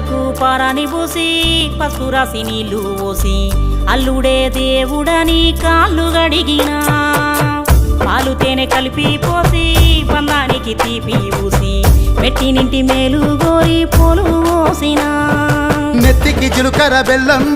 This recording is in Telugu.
పారాని పూసి పసుపు రాసి నీళ్ళు పోసి అల్లుడే దేవుడని కాళ్ళు గడిగినా పాలు తేనె కలిపి పోసి బంధానికి తీపి పూసి పెట్టినింటి మేలు గోరి పూలు పోసినా నెత్తికి చిలుకర బెల్లం